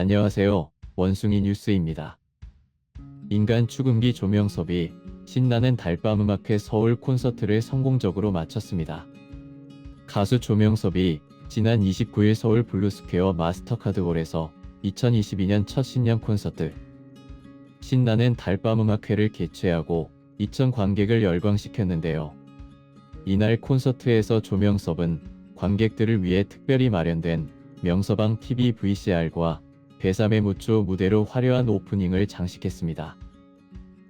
안녕하세요. 원숭이 뉴스입니다. 인간 추금기 조명섭이 신나는 달밤 음악회 서울 콘서트를 성공적으로 마쳤습니다. 가수 조명섭이 지난 29일 서울 블루스퀘어 마스터카드홀에서 2022년 첫 신년 콘서트 신나는 달밤 음악회를 개최하고 2천 관객을 열광시켰는데요. 이날 콘서트에서 조명섭은 관객들을 위해 특별히 마련된 명서방 TV VCR과 배삼의 무초 무대로 화려한 오프닝을 장식했습니다.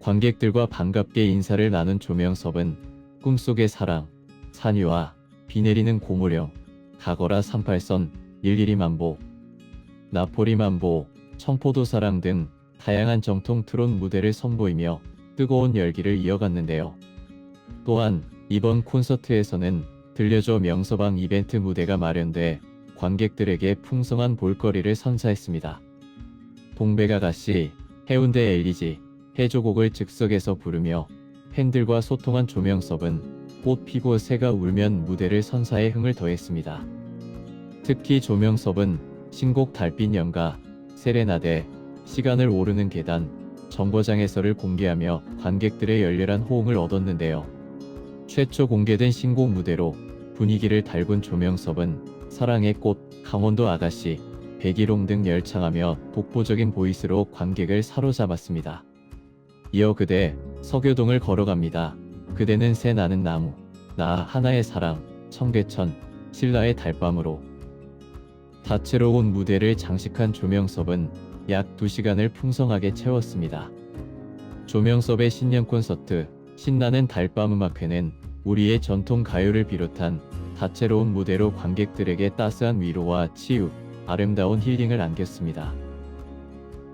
관객들과 반갑게 인사를 나눈 조명섭은 꿈속의 사랑, 산유와 비 내리는 고무령, 가거라 38선, 112 만보, 나폴리 만보, 청포도 사랑 등 다양한 정통 트롯 무대를 선보이며 뜨거운 열기를 이어갔는데요. 또한 이번 콘서트에서는 들려줘 명서방 이벤트 무대가 마련돼 관객들에게 풍성한 볼거리를 선사했습니다. 동백아 가씨, 해운대 엘리지, 해조곡을 즉석에서 부르며 팬들과 소통한 조명섭은 꽃 피고 새가 울면 무대를 선사해 흥을 더했습니다. 특히 조명섭은 신곡 달빛 연가, 세레나데, 시간을 오르는 계단, 정거장 해설을 공개하며 관객들의 열렬한 호응을 얻었는데요. 최초 공개된 신곡 무대로 분위기를 달군 조명섭은 사랑의 꽃, 강원도 아가씨, 백일홍 등 열창하며 독보적인 보이스로 관객을 사로잡았습니다. 이어 그대 서교동을 걸어갑니다. 그대는 새 나는 나무, 나 하나의 사랑, 청계천, 신라의 달밤으로 다채로운 무대를 장식한 조명섭은 약 2시간을 풍성하게 채웠습니다. 조명섭의 신년 콘서트 신나는 달밤 음악회는 우리의 전통 가요를 비롯한 다채로운 무대로 관객들에게 따스한 위로와 치유, 아름다운 힐링을 안겼습니다.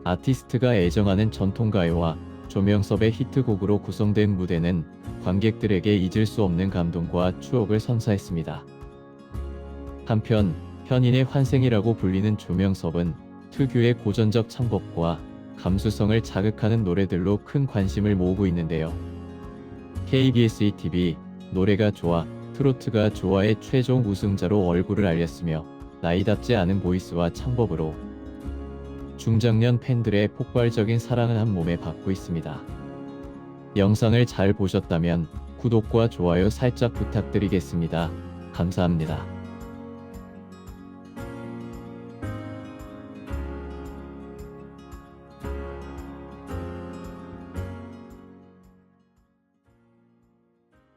아티스트가 애정하는 전통 가요와 조명섭의 히트곡으로 구성된 무대는 관객들에게 잊을 수 없는 감동과 추억을 선사했습니다. 한편 현인의 환생이라고 불리는 조명섭은 특유의 고전적 창법과 감수성을 자극하는 노래들로 큰 관심을 모으고 있는데요. KBS ETV 노래가 좋아 트로트가 좋아의 최종 우승자로 얼굴을 알렸으며 나이답지 않은 보이스와 창법으로 중장년 팬들의 폭발적인 사랑을 한 몸에 받고 있습니다. 영상을 잘 보셨다면 구독과 좋아요 살짝 부탁드리겠습니다. 감사합니다.